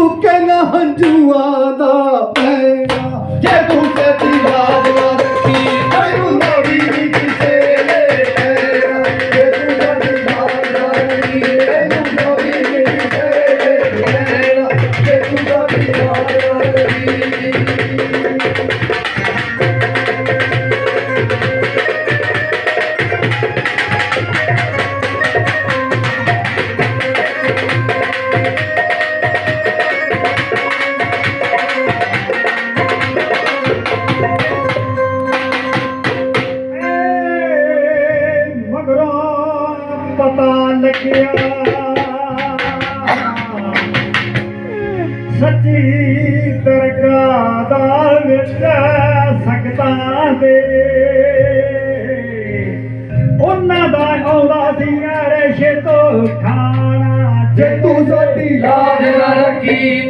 Who can undo all ਤੋਂ ਖਾਣਾ ਜੇ ਤੂੰ ਸਾਡੀ ਲਾਜ ਨਾ ਰੱਖੀ।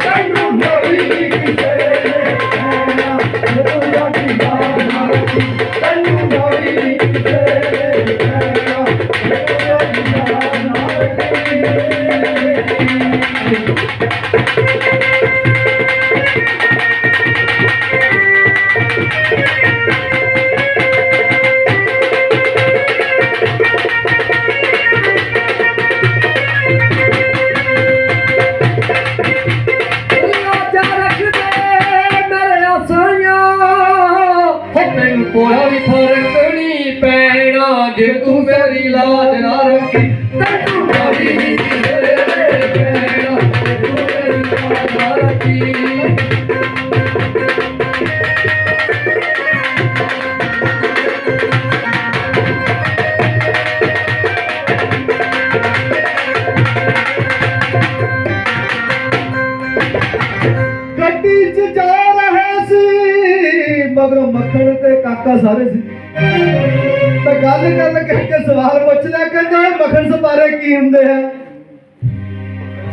ਤੇ ਸਾਰੇ ਸੀ। ਤਾਂ ਗੱਲ ਕਰਨ ਕਹਿ ਸਵਾਲ ਪੁੱਛ ਲਿਆ ਮੱਖਣ ਸਪਾਰੇ ਕੀ ਹੁੰਦੇ ਆ?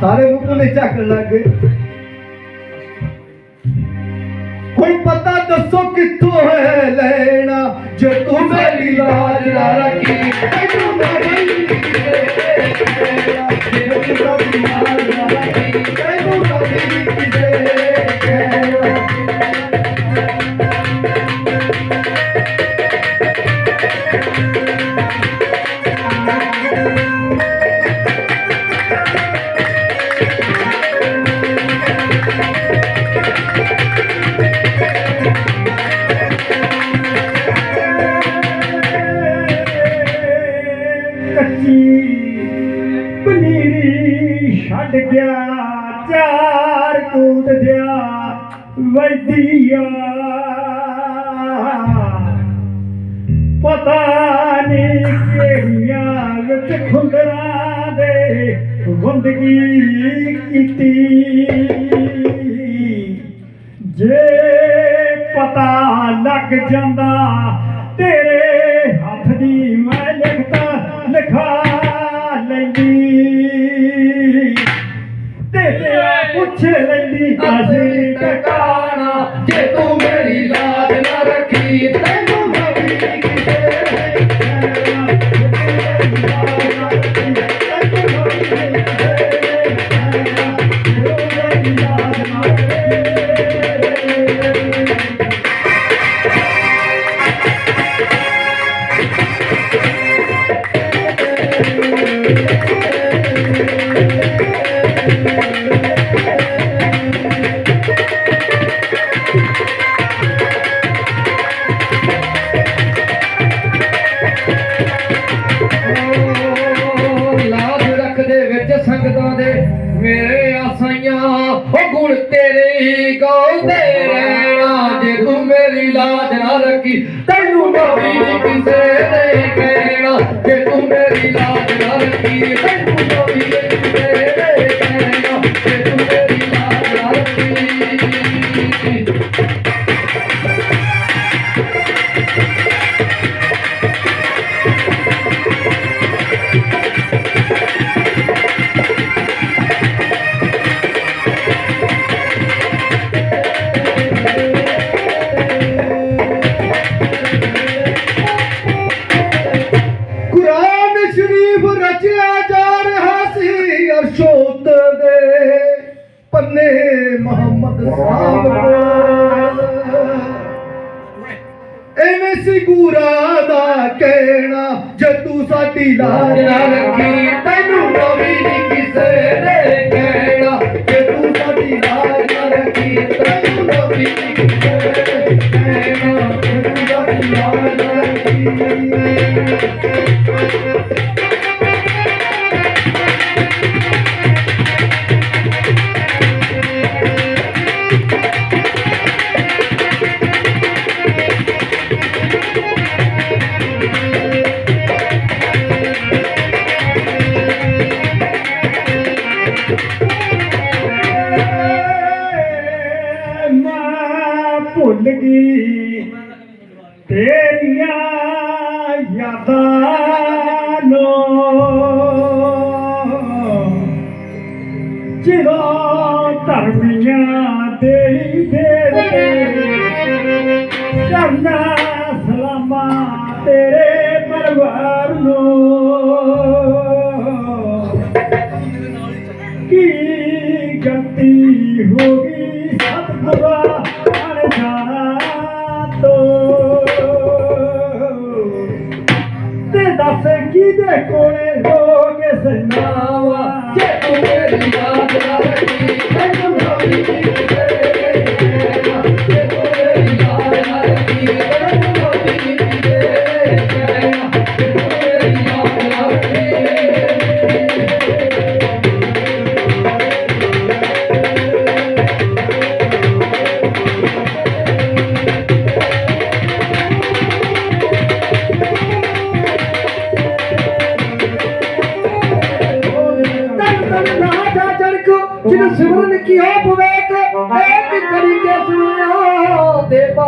ਸਾਰੇ ਮੂੰਹ ਨੇ ਝਾਕਣ ਲੱਗ ਗਏ। ਕੋਈ ਪਤਾ ਦੱਸੋ ਕਿੱਥੋਂ ਹੈ ਲੈਣਾ? ਜੇ ਤੂੰ ਮੇਰੀ ਲਾਜ ਨਾ ਰੱਖੀ, ਤੈਨੂੰ ਮੇਰੀ ਜੇ ਤੂੰ ਮੇਰੀ ਲਾਜ ਵੈਦੀਆ ਪਤਾ ਨਹੀਂ ਕਿਹੜੀਆਂ ਵਿੱਚ ਖੁੰਦਰਾਂ ਦੇ ਗੁੰਦਗੀ ਕੀਤੀ। ਜੇ ਪਤਾ ਲੱਗ ਜਾਂਦਾ ਤੇਰੇ ਹੱਥ ਦੀ ਮੈਂ ਲਿਖਤਾ ਲਿਖਾ ਲੈਂਦੀ। ਤੇ ਪੁੱਛ ਲੈਂਦੀ ਅਸੀਂ ਟਿਕਾਣਾ ਮੇਰੀ ਲਾਜ ਉਹ ਗੁਣ ਤੇਰੇ ਹੀ ਗਾਉਂਦੇ ਰਹਿਣਾ ਜੇ ਤੂੰ ਮੇਰੀ ਲਾਜ ਨਾ ਰੱਖੀ ਤੈਨੂੰ ਨਵੀਂ ਕਿਸੇ ਨੇ ਕਹਿਣਾ ਜੇ ਤੂੰ ਮੇਰੀ ਲਾਜ ਨਾ ਰੱਖੀ ਤੈਨੂੰ ਨਵੀਂ ਲਾਜ ਨਾ ਰੱਖੀ ਤੈਨੂੰ ਤੇਰੇ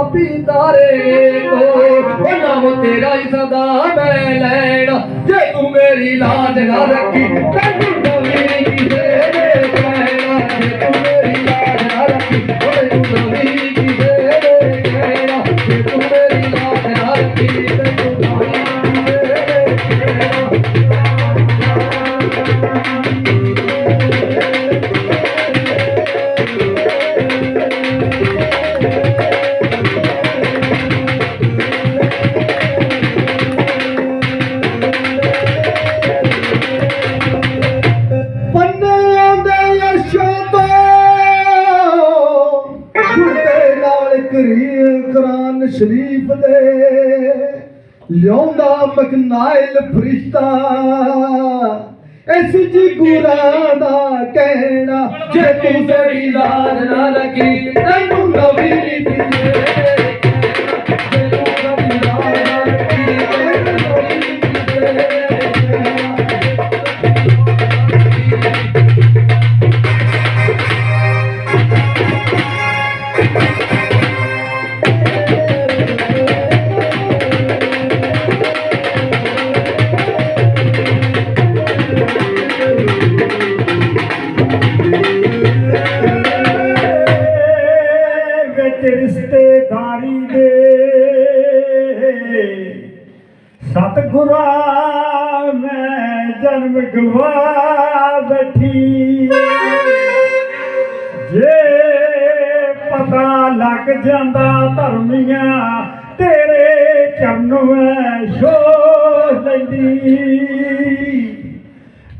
ਪਾਪੀ ਤਾਰੇ ਕੋ ਉਹ ਨਾਮ ਤੇਰਾ ਹੀ ਸਦਾ ਮੈਂ ਲੈਣਾ। ਜੇ ਤੂੰ ਮੇਰੀ ਲਾਜ ਨਾ ਰੱਖੀ, ਤੈਨੂੰ ਨਵੀਂ ਕਿਸੇ ਨੇ ਕਹਿਣਾ ਜੇ ਤੂੰ ਲਿਆਉਂਦਾ ਮਕਨਾਇਲ ਫਰਿਸ਼ਤਾ। ਇਸ ਜੀ ਦਾ ਕਹਿਣਾ, ਜੇ ਤੂੰ ਤੇਰੀ ਨਾ ਲੱਗੀ ਤੈਨੂੰ ਨਵੀਂ ਨਹੀਂ ਸਤਿਗੁਰਾ ਮੈਂ ਜਨਮ ਗਵਾ ਬੈਠੀ। ਜੇ ਪਤਾ ਲੱਗ ਜਾਂਦਾ ਧਰਮੀਆਂ ਤੇਰੇ ਚਰਨ ਮੈਂ ਛੋ ਲੈਂਦੀ।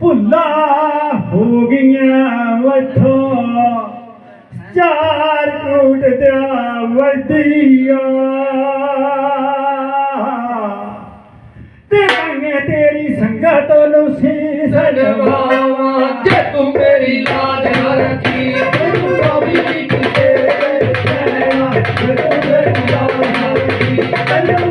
ਭੁੱਲਾ ਹੋ ਗਈਆਂ ਵਠੋ ਚਾਰ ਕੂਟ ਦਿਆ ਵਦੀਆਂ ਤੇ ਮੰਗੇ ਸੰਗਤ ਨੂੰ ਸੀਸ ਸਨਵਾਵਾ ਜੇ ਤੂੰ ਮੇਰੀ ਲਾਜ ਨਾ ਰੱਖੀ ਨਵੀਂ ਨਹੀਂ ਕਿਸੇ ਨੇ ਕਹਿਣਾ ਜੇ ਤੂੰ ਮੇਰੀ ਲਾਜ ਨਾ ਰੱਖੀ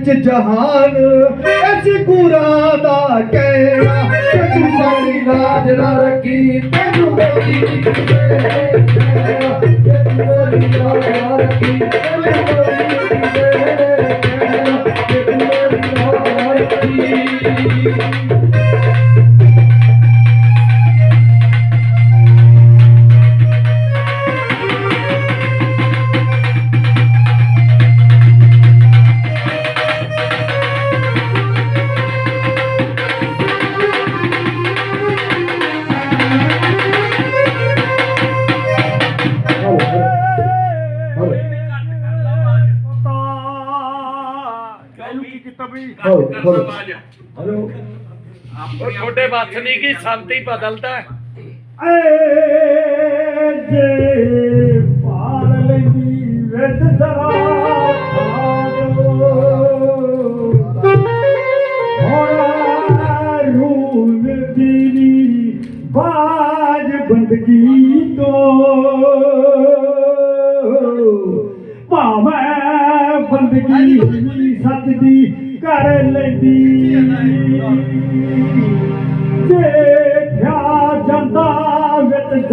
ਵਿੱਚ ਜਹਾਨ, ਐਸੀ ਕੁਰਾ ਦਾ ਕਹਿਣਾ ਕਿ ਤੂੰ ਸਾਡੀ ਲਾਜ ਨਾ ਰੱਖੀ, ਤੈਨੂੰ ਮੇਰੀ ਇਹਨੂੰ ਉਹ ਤੁਹਾਡੇ ਵੱਸ ਨਹੀਂ ਕੀ ਹੀ ਬਦਲਦਾ ਹੈ। ਏ ਜੇ ਪਾਲ ਲੈਂਦੀ ਵਿੱਚ ਜ਼ਰਾ ਵਿੱਚ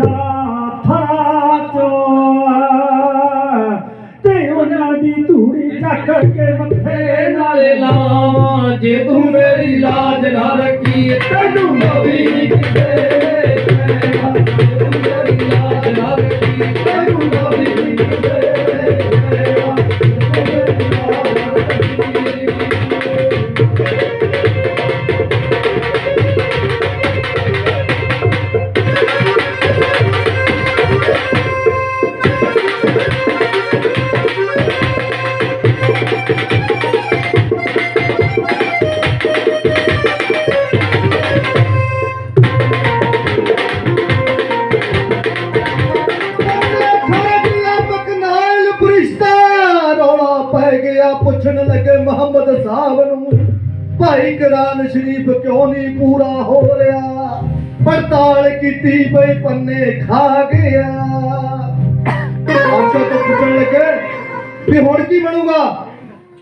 ਤੇ ਉਹਨਾਂ ਦੀ ਧੂੜੀ ਚੱਕ ਕੇ ਮੱਥੇ ਨਾਲੇ ਲਾਵਾਂ। ਜੇ ਤੂੰ ਮੇਰੀ ਲਾਜ ਨਾ ਰੱਖੀ, ਤੈਨੂੰ ਨਵੀਂ ਨਹੀਂ ਕਿਸੇ ਮੇਰੀ ਲਾਜ ਨਾ ਰੱਖੀ, ਤੈਨੂੰ ਨਵੀਂ ਨਹੀਂ ਕੁਰਾਨ ਸ਼ਰੀਫ ਕਿਉਂ ਨਹੀਂ ਪੂਰਾ ਹੋ ਰਿਹਾ? ਪੜਤਾਲ ਕੀਤੀ ਬਈ ਪੰਨੇ ਖਾ ਗਿਆ। ਆਸ਼ਾ ਤੋਂ ਪੁੱਛਣ ਲੱਗੇ ਵੀ ਹੁਣ ਕੀ ਬਣੂਗਾ?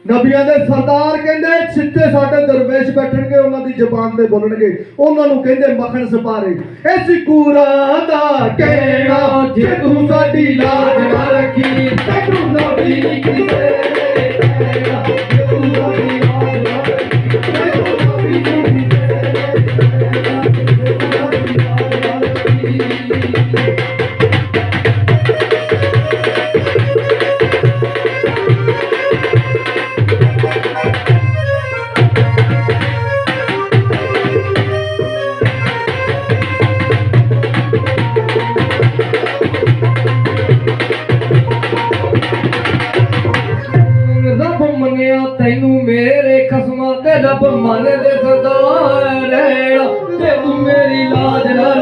ਨਬੀਆਂ ਦੇ ਸਰਦਾਰ ਕਹਿੰਦੇ, ਸਿੱਧੇ ਸਾਡੇ ਦਰਵੇਸ਼ ਬੈਠਣਗੇ, ਉਹਨਾਂ ਦੀ ਜਬਾਨ ਤੇ ਬੋਲਣਗੇ। ਉਹਨਾਂ ਨੂੰ ਕਹਿੰਦੇ ਮੱਖਣ ਸਪਾਰੇ ਐਸੀ ਕੂਰਾ ਦਾ ਕਹਿਣਾ ਜੇ ਤੂੰ ਸਾਡੀ ਲਾਜ ਨਾ ਰੱਖੀ, ਤੈਨੂੰ ਨਬੀ ਕਿਸੇ ਕਹਿਣਾ ਜੇ ਤੂੰ ਸਾਡੀ ਤੇਰੇ ਖਸਮਾਂ ਤੇ ਰੱਬ ਦੇ ਸਰਦਾਰ ਰਹਿਣਾ ਜੇ ਤੂੰ ਮੇਰੀ ਲਾਜ ਨਾ